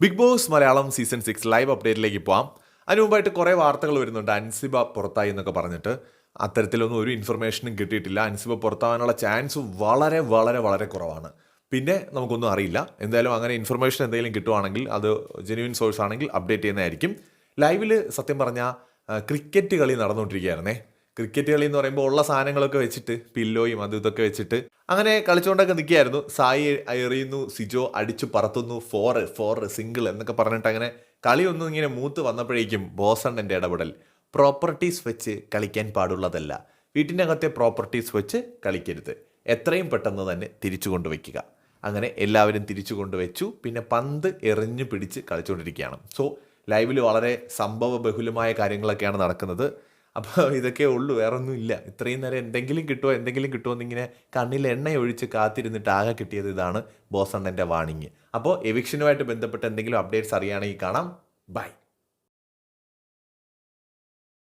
Bigg Boss Malayalam season six live അപ്ഡേറ്റിലേക്ക് പോവാം. അതിന് മുമ്പായിട്ട് കുറേ വാർത്തകൾ വരുന്നുണ്ട്. അൻസിബ പുറത്തായി എന്നൊക്കെ പറഞ്ഞിട്ട്. അത്തരത്തിലൊന്നും ഒരു ഇൻഫർമേഷനും കിട്ടിയിട്ടില്ല. അൻസിബ പുറത്താവാനുള്ള ചാൻസ് വളരെ വളരെ വളരെ കുറവാണ്. പിന്നെ നമുക്കൊന്നും അറിയില്ല. എന്തായാലും അങ്ങനെ ഇൻഫർമേഷൻ എന്തെങ്കിലും കിട്ടുവാണെങ്കിൽ അത് ജെന്യൂൻ സോഴ്സ് ആണെങ്കിൽ അപ്ഡേറ്റ് ചെയ്യുന്നതായിരിക്കും. ലൈവിൽ സത്യം പറഞ്ഞാൽ ക്രിക്കറ്റ് കളി നടന്നുകൊണ്ടിരിക്കുകയായിരുന്നേ. ക്രിക്കറ്റ് കളി എന്ന് പറയുമ്പോൾ ഉള്ള സാധനങ്ങളൊക്കെ വെച്ചിട്ട് പില്ലോയും അതും ഇതൊക്കെ വെച്ചിട്ട് അങ്ങനെ കളിച്ചുകൊണ്ടൊക്കെ നിൽക്കുകയായിരുന്നു സായി എറിയുന്നു സിജോ അടിച്ചു പറത്തുന്നു ഫോർ ഫോർ സിംഗിൾ എന്നൊക്കെ പറഞ്ഞിട്ട് അങ്ങനെ കളി ഒന്നും ഇങ്ങനെ മൂത്ത് വന്നപ്പോഴേക്കും ബോസണ്ണന്റെ ഇടപെടൽ. പ്രോപ്പർട്ടീസ് വെച്ച് കളിക്കാൻ പാടുള്ളതല്ല. വീട്ടിനകത്തെ പ്രോപ്പർട്ടീസ് വെച്ച് കളിക്കരുത്. എത്രയും പെട്ടെന്ന് തന്നെ തിരിച്ചു കൊണ്ടുവയ്ക്കുക. അങ്ങനെ എല്ലാവരും തിരിച്ചു കൊണ്ടുവച്ചു. പിന്നെ പന്ത് എറിഞ്ഞു പിടിച്ച് കളിച്ചുകൊണ്ടിരിക്കുകയാണ് സോ ലൈവിൽ വളരെ സംഭവ ബഹുലമായ കാര്യങ്ങളൊക്കെയാണ് നടക്കുന്നത്. അപ്പോൾ ഇതൊക്കെ ഉള്ളൂ വേറെ ഒന്നും ഇല്ല ഇത്രയും നേരം എന്തെങ്കിലും കിട്ടുമോ എന്തെങ്കിലും കിട്ടുമോ എന്നിങ്ങനെ കണ്ണിൽ എണ്ണ ഒഴിച്ച് കാത്തിരുന്നിട്ട് ആകെ കിട്ടിയത് ഇതാണ് ബോസണ്ണന്റെ വാണിങ് അപ്പോൾ എവിക്ഷനുമായിട്ട് ബന്ധപ്പെട്ട് എന്തെങ്കിലും അപ്ഡേറ്റ്സ് അറിയുകയാണെങ്കിൽ കാണാം. ബൈ